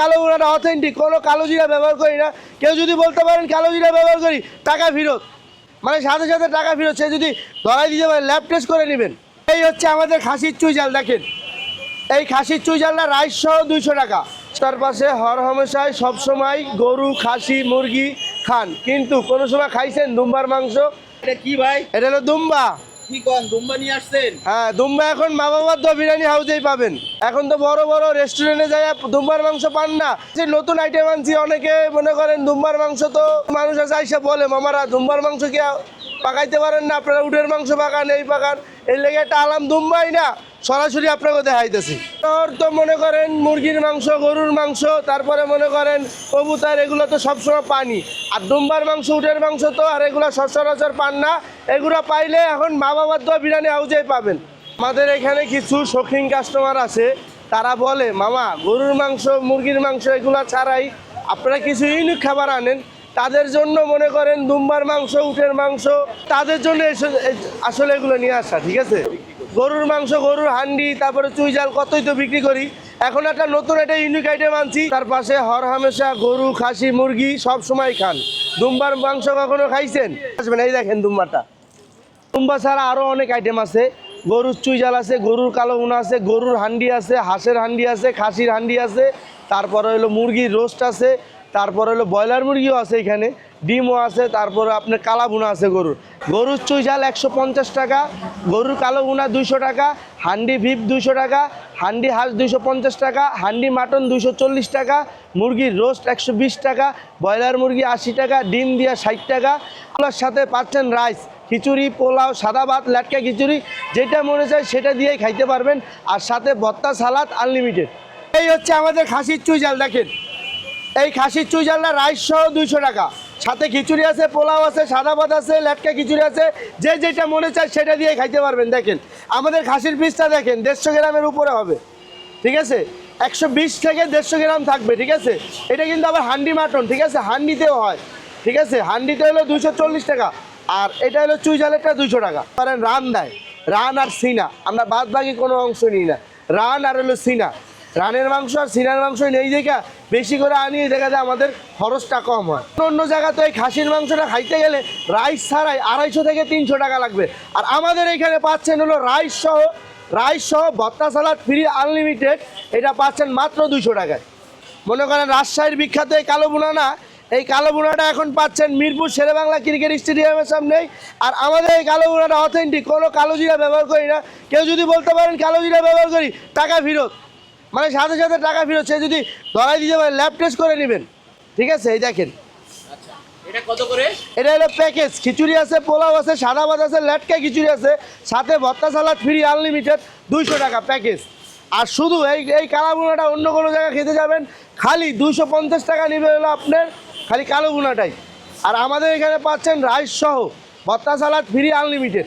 কালো গুঁড়াটা অথেন্টিক কোনো কালো জিরা ব্যবহার করি না। কেউ যদি বলতে পারেন কালো জিরা ব্যবহার করি টাকা ফেরত। মানে সাথে সাথে টাকা ফেরত সে যদি ধরাই দিতে পারে ল্যাব টেস্ট করে নেবেন। এই হচ্ছে আমাদের খাসির চুই জাল দেখেন। এই খাসির চুই জালটা রাইস সহ দুইশো টাকা। তার পাশে হর হামেশায় সবসময় গরু খাসি মুরগি খান। কিন্তু কোনো সময় খাইছেন দুম্বার মাংস? এটা কি ভাই? এটা হলো দুম্বা। হ্যাঁ দুম্বা এখন মা তো বিরিয়ানি পাবেন। এখন তো বড় বড় রেস্টুরেন্টে দুম্বার মাংস পান না। নতুন আইটেম অনেকে মনে করেন দুম্বার মাংস তো বলে, মামারা, দুম্বার মাংস কি পাকাইতে পারেন না? আপনারা উটের মাংস পাকান, এই পাকান। এর লেগে একটা আলাম দুম্বাই না। সরাসরি আপনাকে দেখাইতেছি। তোর তো মনে করেন মুরগির মাংস, গরুর মাংস, তারপরে মনে করেন কবুতর, এগুলো তো সবসময় পানি। আর দুম্বার মাংস, উটের মাংস তো, আর এগুলো সচরাচর পান না। এগুলো পাইলে এখন মা বাবার তো বিরিয়ানি হাউজেই পাবেন। আমাদের এখানে কিছু শৌখিন কাস্টমার আছে, তারা বলে, মামা, গরুর মাংস, মুরগির মাংস এগুলো ছাড়াই আপনারা কিছু ইউনিক খাবার আনেন। তাদের জন্য মনে করেন দুম্বার মাংস, উটের মাংস, তাদের জন্য আসলে এগুলো নিয়ে আসা, ঠিক আছে? গরুর মাংস, গরুর হান্ডি, তারপরে চুই জাল, কতই তো বিক্রি করি। এখন একটা নতুন একটা ইউনিক আইটেম আনছি। তার পাশে হর হামেশা, গরু, খাসি, মুরগি সব সময় খান। দুম্বার মাংস কখনো খাইছেন? আসবেন, এই দেখেন দুম্বারটা। তুম্বা ছাড়া আরও অনেক আইটেম আছে। গরুর চুইজাল আছে, গরুর কালো উনা আছে, গরুর হান্ডি আছে, হাঁসের হান্ডি আছে, খাসির হান্ডি আছে। তারপরে হলো মুরগির রোস্ট আছে। তারপরে হলো ব্রয়লার মুরগিও আছে এখানে। ডিমও আছে, তারপরে আপনার কালা বুনা আছে গরুর। গরুর চুইজাল একশো পঞ্চাশ টাকা, গরুর কালো উনা দুইশো টাকা, হান্ডি ভিপ দুইশো টাকা, হান্ডি হাঁস দুইশো পঞ্চাশ টাকা, হান্ডি মাটন দুইশো চল্লিশ টাকা, মুরগির রোস্ট একশো বিশ টাকা, ব্রয়লার মুরগি আশি টাকা, ডিম দিয়া ষাট টাকা। আপনার সাথে পাচ্ছেন রাইস, খিচুড়ি, পোলাও, সাদা ভাত, লাটকা খিচুড়ি, যেটা মনে চায় সেটা দিয়েই খাইতে পারবেন, আর সাথে ভত্তা সালাদ আনলিমিটেড। এই হচ্ছে আমাদের খাসির চুই জাল দেখেন। এই খাসির চুই জালটা রাইস সহ দুইশো টাকা। সাথে খিচুড়ি আছে, পোলাও আছে, সাদা ভাত আছে, লাটকা খিচুড়ি আছে, যে যেটা মনে চায় সেটা দিয়ে খাইতে পারবেন। দেখেন, আমাদের খাসির পিসটা দেখেন, দেড়শো গ্রামের উপরে হবে। ঠিক আছে? একশো বিশ থেকে দেড়শো গ্রাম থাকবে, ঠিক আছে? এটা কিন্তু আবার হান্ডি মাটন, ঠিক আছে? হান্ডিতেও হয়, ঠিক আছে? হান্ডিতে হলো দুশো চল্লিশ টাকা, আর এটা হলো চুই জালেরটা দুশো টাকা। কারণ রান দেয়, রান আর সিনা, আমরা বাদ বাকি কোনো অংশ নিই না। রান আর হলো সিনা। রানের মাংস আর সিনার মাংস নেই দেখা, বেশি করে আনিয়ে দেখা যায় আমাদের খরচটা কম হয়। অন্য জায়গাতে এই খাসির মাংসটা খাইতে গেলে রাইস ছাড়াই আড়াইশো থেকে তিনশো টাকা লাগবে। আর আমাদের এখানে পাচ্ছেন হলো রাইস সহ রাইস সহ ভত্তা সালাদ ফ্রি, আনলিমিটেড, এটা পাচ্ছেন মাত্র দুইশো টাকায়। মনে করেন রাজশাহীর বিখ্যাত এই কালো বুনানা এই কালো বুনাটা এখন পাচ্ছেন মিরপুর শেরেবাংলা ক্রিকেট স্টেডিয়ামের সামনেই। আর আমাদের এই কালো বুনাটা অথেন্টিক কোনো কালো জিরা ব্যবহার করি না। কেউ যদি বলতে পারেন কালো জিরা ব্যবহার করি, টাকা ফেরত। মানে সাথে সাথে টাকা ফেরত সে যদি ধরাই দিতে পারে ল্যাব টেস্ট করে নেবেন। ঠিক আছে? এই দেখেন। আচ্ছা। এটা কত করে? এটা হলো প্যাকেজ খিচুড়ি আছে পোলাও আছে সাদা ভাত আছে লেটকা খিচুড়ি আছে সাথে ভত্তা সালাদ ফ্রি আনলিমিটেড দুইশো টাকা প্যাকেজ আর শুধু এই এই কালো বুনাটা অন্য কোনো জায়গায় খেতে যাবেন খালি দুইশো পঞ্চাশ টাকা নেবে হলো আপনার খালি কালো বুনাটাই আর আমাদের এখানে পাচ্ছেন রাইস সহ ভত্তা সালাদ ফ্রি আনলিমিটেড